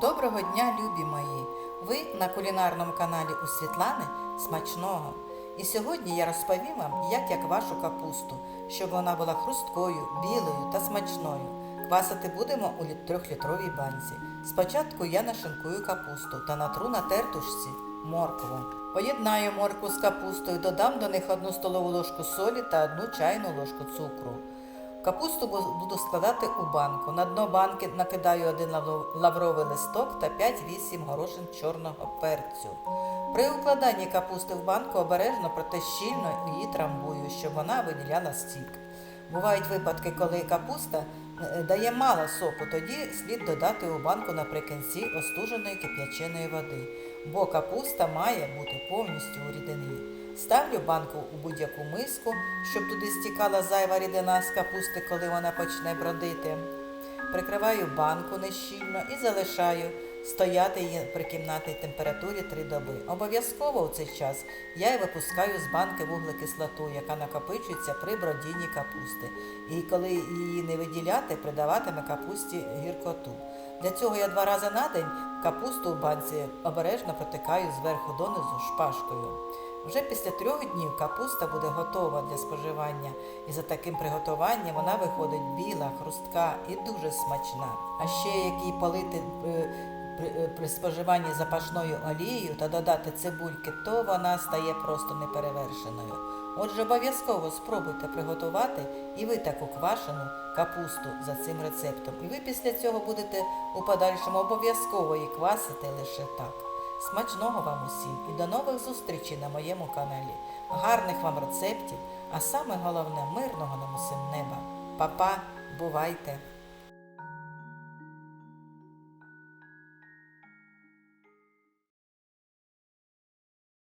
Доброго дня, любі мої! Ви на кулінарному каналі у Світлани смачного. І сьогодні я розповім вам, як я квашу капусту, щоб вона була хрусткою, білою та смачною. Квасити будемо у літ- трьохлітровій банці. Спочатку я нашинкую капусту та натру на тертушці моркву. Поєднаю моркву з капустою, додам до них одну столову ложку солі та одну чайну ложку цукру. Капусту буду складати у банку. На дно банки накидаю один лавровий листок та 5-8 горошин чорного перцю. При укладанні капусти в банку обережно, проте щільно її трамбую, щоб вона виділяла стік. Бувають випадки, коли капуста е, дає мало соку, тоді слід додати у банку наприкінці остуженої кип'яченої води, бо капуста має бути повністю у рідині. Ставлю банку у будь-яку миску, щоб туди стікала зайва рідина з капусти, коли вона почне бродити. Прикриваю банку нещільно і залишаю стояти її при кімнатній температурі 3 доби. Обов'язково у цей час я й випускаю з банки вуглекислоту, яка накопичується при бродінні капусти. І коли її не виділяти, придаватиме капусті гіркоту. Для цього я два рази на день капусту у банці обережно протикаю зверху донизу шпажкою. Вже після трьох днів капуста буде готова для споживання, і за таким приготуванням вона виходить біла, хрустка і дуже смачна. А ще як її полити е, е, при споживанні запашною олією та додати цибульки, то вона стає просто неперевершеною. Отже, обов'язково спробуйте приготувати і ви таку квашену капусту за цим рецептом. І ви після цього будете у подальшому обов'язково її квасити лише так. Смачного вам усім і до нових зустрічей на моєму каналі. Гарних вам рецептів, а саме головне мирного нам усім неба. Па-па, бувайте!